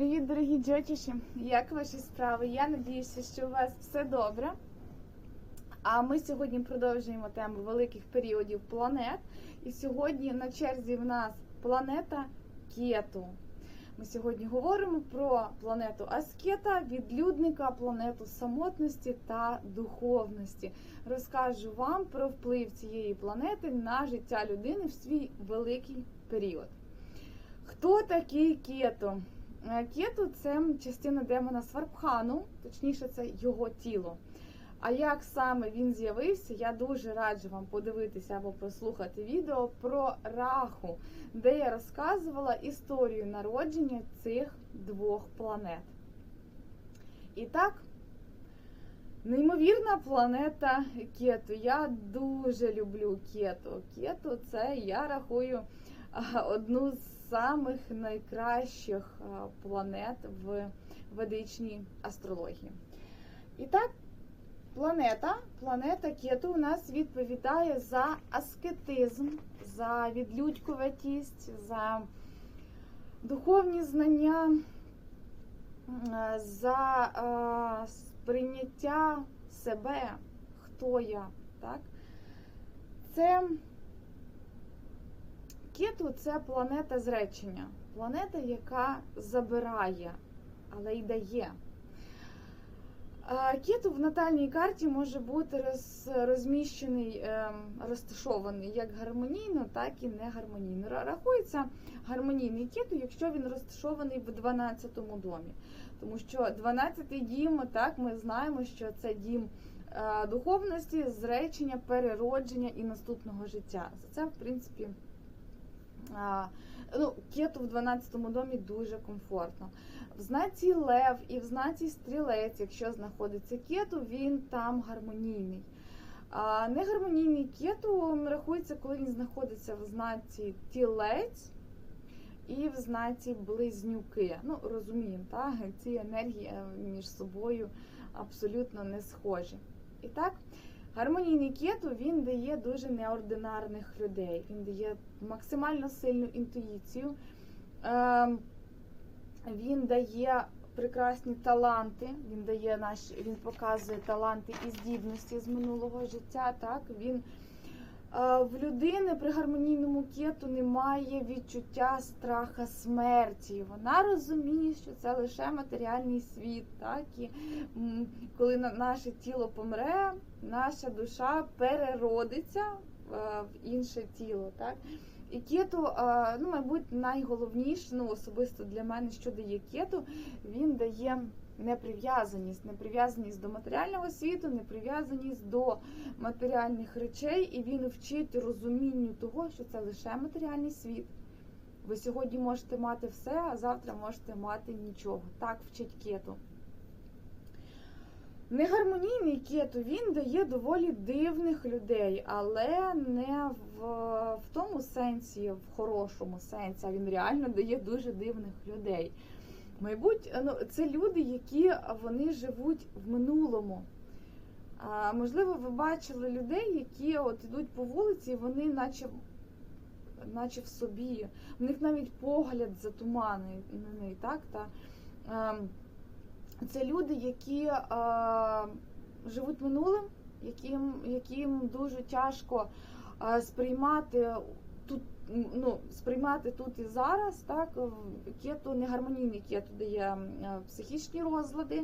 Привіт, дорогі джотіші! Як ваші справи? Я надіюся, що у вас все добре. А ми сьогодні продовжуємо тему великих періодів планет. І сьогодні на черзі в нас планета Кету. Ми сьогодні говоримо про планету Аскета, відлюдника, планету самотності та духовності. Розкажу вам про вплив цієї планети на життя людини в свій великий період. Хто такий Кету? Е, Кету це частина демона Сварбхану, точніше, це його тіло. А як саме він з'явився, я дуже раджу вам подивитися або прослухати відео про Раху, де я розказувала історію народження цих двох планет. І так, неймовірна планета Кету. Я дуже люблю Кету. Кету це я рахую одну з самих найкращих планет в ведичній астрології. І так, планета, планета Кету у нас відповідає за аскетизм, за відлюдькуватість, за духовні знання, за сприйняття себе, хто я. Так? Це Кету це планета зречення, планета, яка забирає, але й дає. Кету в натальній карті може бути роз, розміщений, ем, розташований як гармонійно, так і не гармонійно. Рахується гармонійний кету, якщо він розташований в 12-му домі. Тому що 12-й дім, так, ми знаємо, що це дім е, духовності, зречення, переродження і наступного життя. Це, в принципі, ну, кету в 12-му домі дуже комфортно. В знаці Лев і в знаці Стрілець, якщо знаходиться кету, він там гармонійний. А негармонійний кету рахується, коли він знаходиться в знаці Тілець і в знаці Близнюки. Ну, розуміємо, так? ці енергії між собою абсолютно не схожі. І так, гармонійний кету він дає дуже неординарних людей. Він дає максимально сильну інтуїцію. Ем, він дає прекрасні таланти, він дає наш, він показує таланти і здібності з минулого життя. Так він в людини при гармонійному кету немає відчуття страха смерті. Вона розуміє, що це лише матеріальний світ. Так і коли наше тіло помре, наша душа переродиться в інше тіло. Так. І кету, ну, мабуть, найголовніше, ну, особисто для мене, що дає кету, він дає неприв'язаність, неприв'язаність до матеріального світу, неприв'язаність до матеріальних речей, і він вчить розумінню того, що це лише матеріальний світ. Ви сьогодні можете мати все, а завтра можете мати нічого. Так вчить кету. Негармонійний кету він дає доволі дивних людей, але не в, в тому сенсі, в хорошому сенсі, а він реально дає дуже дивних людей. Мабуть, ну, це люди, які вони живуть в минулому. А, Можливо, ви бачили людей, які от ідуть по вулиці, і вони наче наче в собі. У них навіть погляд затуманений, так? Та, а, це люди, які е, живуть минулим, яким яким дуже тяжко е, сприймати тут, ну, сприймати тут і зараз. Так, кету негармонійний кету дає психічні розлади,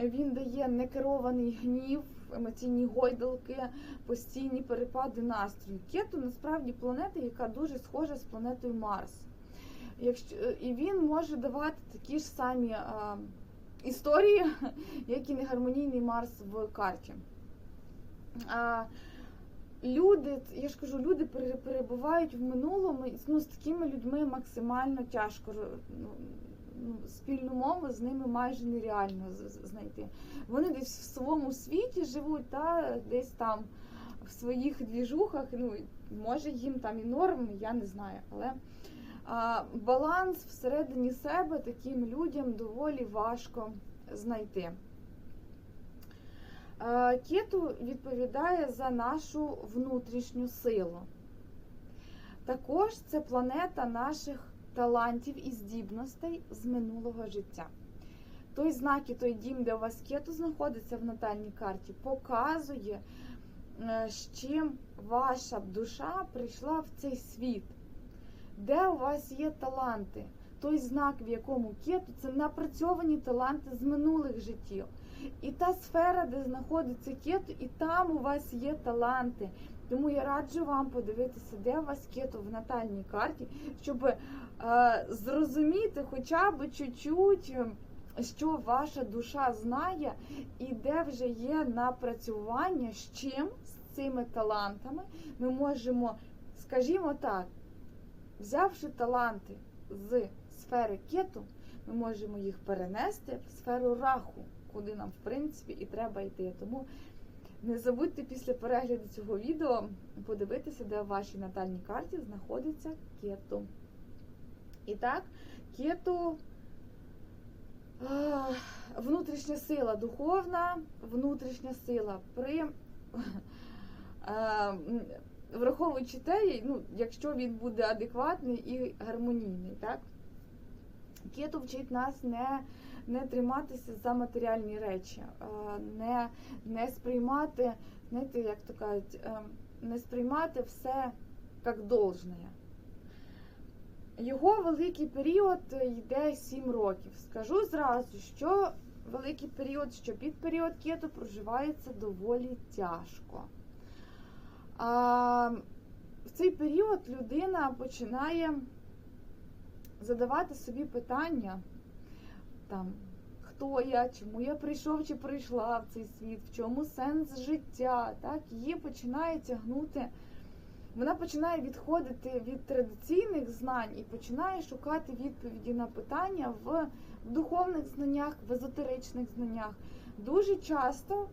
він дає некерований гнів, емоційні гойдалки, постійні перепади настрою. Кету насправді планета, яка дуже схожа з планетою Марс. Якщо і він може давати такі ж самі. Е, історії, як і негармонійний Марс в карті. А, Люди, я ж кажу, люди перебувають в минулому, ну, з такими людьми максимально тяжко ну, ну, спільну мову з ними майже нереально знайти. Вони десь в своєму світі живуть, та десь там в своїх двіжухах. Ну, може їм там і норм, я не знаю. але баланс всередині себе таким людям доволі важко знайти. Кету відповідає за нашу внутрішню силу. Також це планета наших талантів і здібностей з минулого життя. Той знак і той дім, де у вас кету знаходиться в натальній карті, показує, е, з чим ваша душа прийшла в цей світ, де у вас є таланти. Той знак, в якому кету, це напрацьовані таланти з минулих життів. І та сфера, де знаходиться кету, і там у вас є таланти. Тому я раджу вам подивитися, де у вас кету в натальній карті, щоб е, зрозуміти хоча б чуть-чуть, що ваша душа знає, і де вже є напрацювання, з чим з цими талантами ми можемо, скажімо так, взявши таланти з сфери кету, ми можемо їх перенести в сферу раху, куди нам, в принципі, і треба йти. Тому не забудьте після перегляду цього відео подивитися, де в вашій натальній карті знаходиться кету. І так, кету внутрішня сила духовна, внутрішня сила при враховуючи те, ну, якщо він буде адекватний і гармонійний, так? Кету вчить нас не не триматися за матеріальні речі, не не сприймати, знаєте, як то кажуть, не сприймати все як должне. Його великий період йде 7 років. Скажу зразу, що великий період, що під період кету проживається доволі тяжко. А в цей період людина починає задавати собі питання, там, хто я, чому я прийшов чи прийшла в цей світ, в чому сенс життя. Так? Її починає тягнути, вона починає відходити від традиційних знань і починає шукати відповіді на питання в духовних знаннях, в езотеричних знаннях. Дуже часто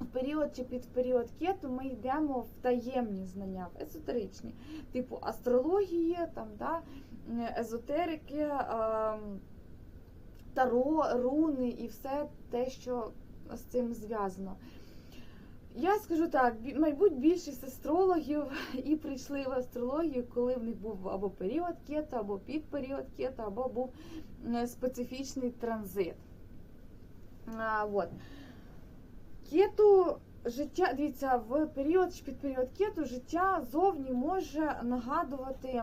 в період чи під період кету ми йдемо в таємні знання, в езотеричні, типу астрології, там, да, езотерики, таро, руни і все те, що з цим зв'язано. Я скажу так, мабуть, більшість астрологів і прийшли в астрологію, коли в них був або період кета, або підперіод кета, або був специфічний транзит. А, вот. Кету життя, дивіться, в період під період кету життя зовні може нагадувати,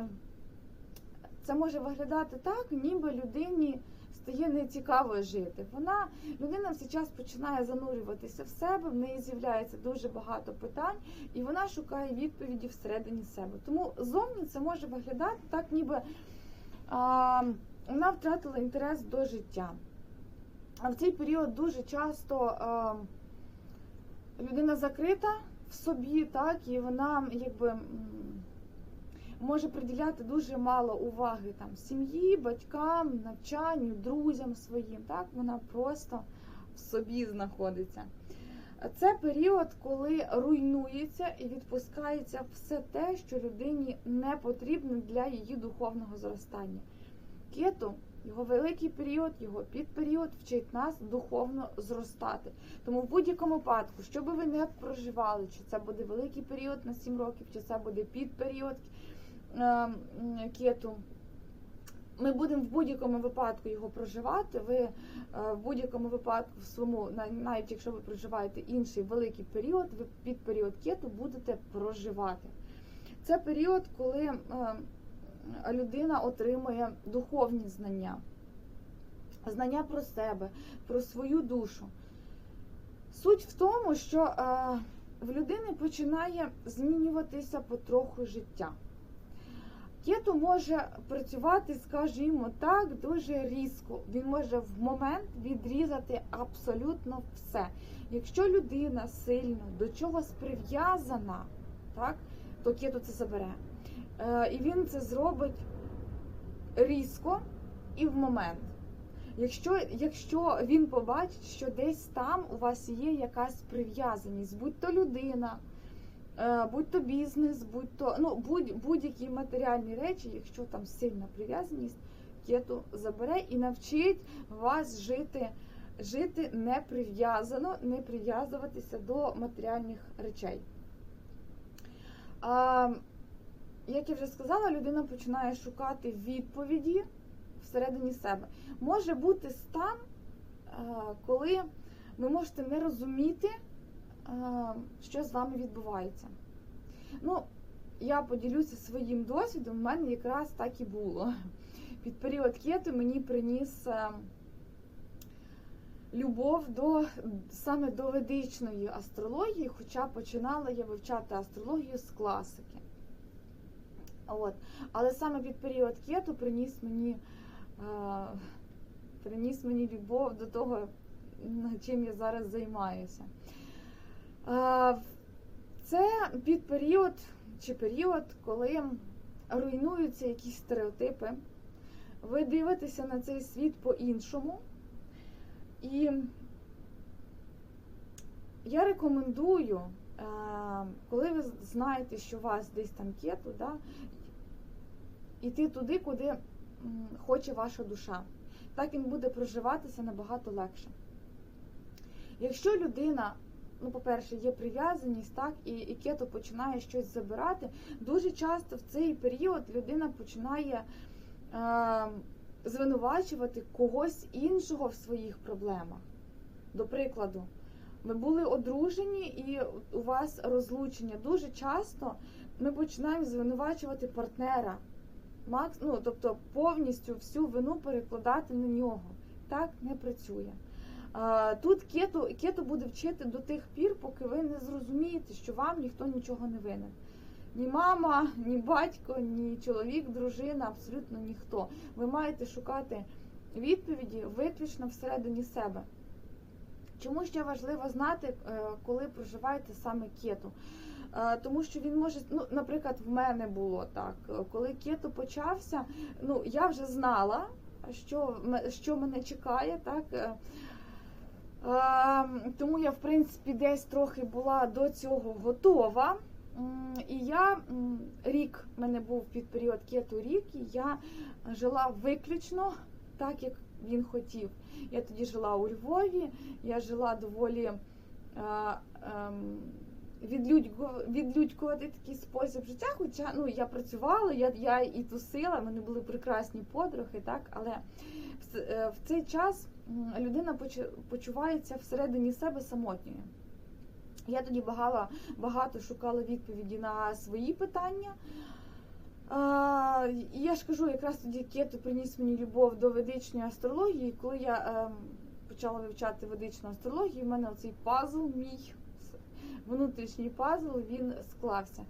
це може виглядати так, ніби людині стає нецікаво жити. Вона людина все час починає занурюватися в себе, в неї з'являється дуже багато питань, і вона шукає відповіді всередині себе. Тому зовні це може виглядати так, ніби а, вона втратила інтерес до життя. А в цей період дуже часто. А, людина закрита в собі, так, і вона якби може приділяти дуже мало уваги там сім'ї, батькам, навчанню, друзям своїм. Так, вона просто в собі знаходиться. Це період, коли руйнується і відпускається все те, що людині не потрібно для її духовного зростання. Кету його великий період, його підперіод вчить нас духовно зростати. Тому в будь-якому випадку, що би ви не проживали, чи це буде великий період на 7 років, чи це буде підперіод е, кету. Ми будемо в будь-якому випадку його проживати. Ви е, в будь-якому випадку, в своєму, навіть якщо ви проживаєте інший великий період, ви під період кету будете проживати. Це період, коли е, людина отримує духовні знання, знання про себе, про свою душу. Суть в тому, що е, в людини починає змінюватися потроху життя. Кету може працювати, скажімо так, дуже різко. Він може в момент відрізати абсолютно все. Якщо людина сильно до чогось прив'язана, так, то кету це забере. Е, і він це зробить різко і в момент. Якщо якщо він побачить, що десь там у вас є якась прив'язаність, будь то людина, е, будь то бізнес, будь то ну, будь-які будь матеріальні речі, якщо там сильна прив'язаність, кету забере і навчить вас жити жити не прив'язано, не прив'язуватися до матеріальних речей. Як я вже сказала, людина починає шукати відповіді всередині себе. Може бути стан, е, коли ви можете не розуміти, е, що з вами відбувається. Ну, я поділюся своїм досвідом, в мене якраз так і було. Під період кету мені приніс е, любов до саме до ведичної астрології, хоча починала я вивчати астрологію з класики. От. Але саме під період кету приніс мені е, приніс мені любов до того, чим я зараз займаюся. Е, це під період чи період, коли руйнуються якісь стереотипи, ви дивитеся на цей світ по-іншому. І я рекомендую, коли ви знаєте, що у вас десь там кету, да, йти туди, куди хоче ваша душа. Так він буде проживатися набагато легше. Якщо людина, ну, по-перше, є прив'язаність, так, і, і кето починає щось забирати, дуже часто в цей період людина починає е, звинувачувати когось іншого в своїх проблемах. До прикладу, ми були одружені і у вас розлучення. Дуже часто ми починаємо звинувачувати партнера. Макс, ну, тобто повністю всю вину перекладати на нього. Так не працює. Тут кету, кету буде вчити до тих пір, поки ви не зрозумієте, що вам ніхто нічого не винен. Ні мама, ні батько, ні чоловік, дружина, абсолютно ніхто. Ви маєте шукати відповіді виключно всередині себе. Чому ще важливо знати, е, коли проживаєте саме кету? Е, тому що він може, ну, наприклад, в мене було так, коли кето почався, ну я вже знала, що що мене чекає, так. Е, тому я, в принципі, десь трохи була до цього готова. І я рік в мене був під період кету рік, і я жила виключно так, як він хотів. Я тоді жила у Львові, я жила доволі ем, відлюдькувати такий спосіб життя. Хоча ну, я працювала, я я і тусила, в мене були прекрасні подруги, так, але в, е, цей час людина почувається всередині себе самотньою. Я тоді багато, багато шукала відповіді на свої питання. А, я ж кажу, якраз тоді Кету приніс мені любов до ведичної астрології. Коли я е, почала вивчати ведичну астрологію, в мене оцей пазл мій внутрішній пазл він склався.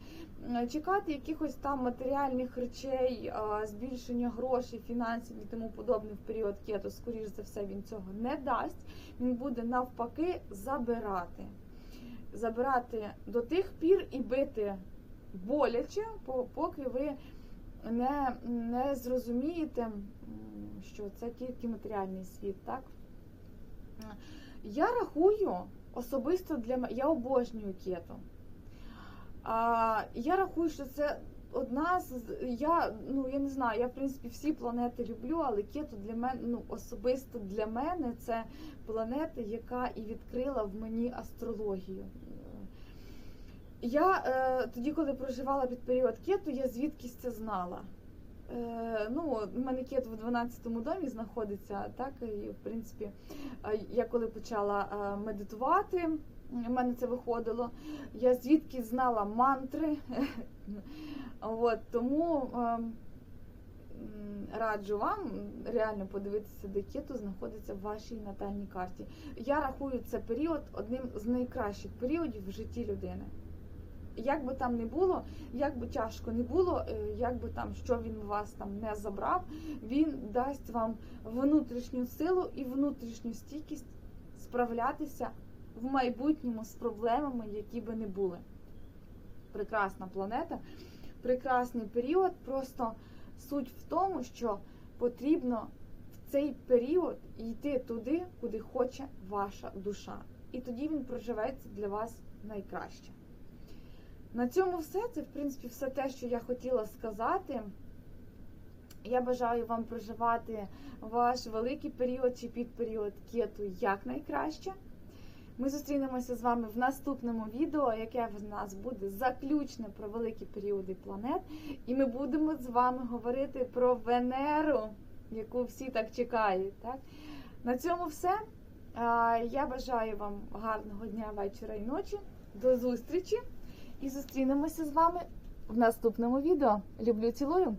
Чекати якихось там матеріальних речей, збільшення грошей, фінансів і тому подобне в період кету, скоріш за все, він цього не дасть. Він буде навпаки забирати. Забирати до тих пір і бити боляче, поки ви не не зрозумієте, що це тільки матеріальний світ. так? Я рахую, особисто для мене, я обожнюю кету. А, Я рахую, що це одна з я ну я не знаю, я в принципі всі планети люблю, але кету для мене ну особисто для мене це планета, яка і відкрила в мені астрологію. Я е, тоді, коли проживала під період кету, я звідкись це знала. Е, ну, У мене кет в 12-му домі знаходиться, так, і в принципі, я коли почала е, медитувати, в мене це виходило. Я звідки знала мантри. От, Тому е, раджу вам реально подивитися, де кету знаходиться в вашій натальній карті. Я рахую це період одним з найкращих періодів в житті людини як би там не було, як би тяжко не було, е, як би там що він вас там не забрав, він дасть вам внутрішню силу і внутрішню стійкість справлятися в майбутньому з проблемами, які би не були. Прекрасна планета, прекрасний період. Просто суть в тому, що потрібно в цей період йти туди, куди хоче ваша душа. І тоді він проживеться для вас найкраще. На цьому все. Це, в принципі, все те, що я хотіла сказати. Я бажаю вам проживати ваш великий період чи підперіод кету якнайкраще. Ми зустрінемося з вами в наступному відео, яке в нас буде заключне про великі періоди планет. І ми будемо з вами говорити про Венеру, яку всі так чекають. Так? На цьому все. Я бажаю вам гарного дня, вечора і ночі. До зустрічі! І зустрінемося з вами в наступному відео. Люблю, цілую!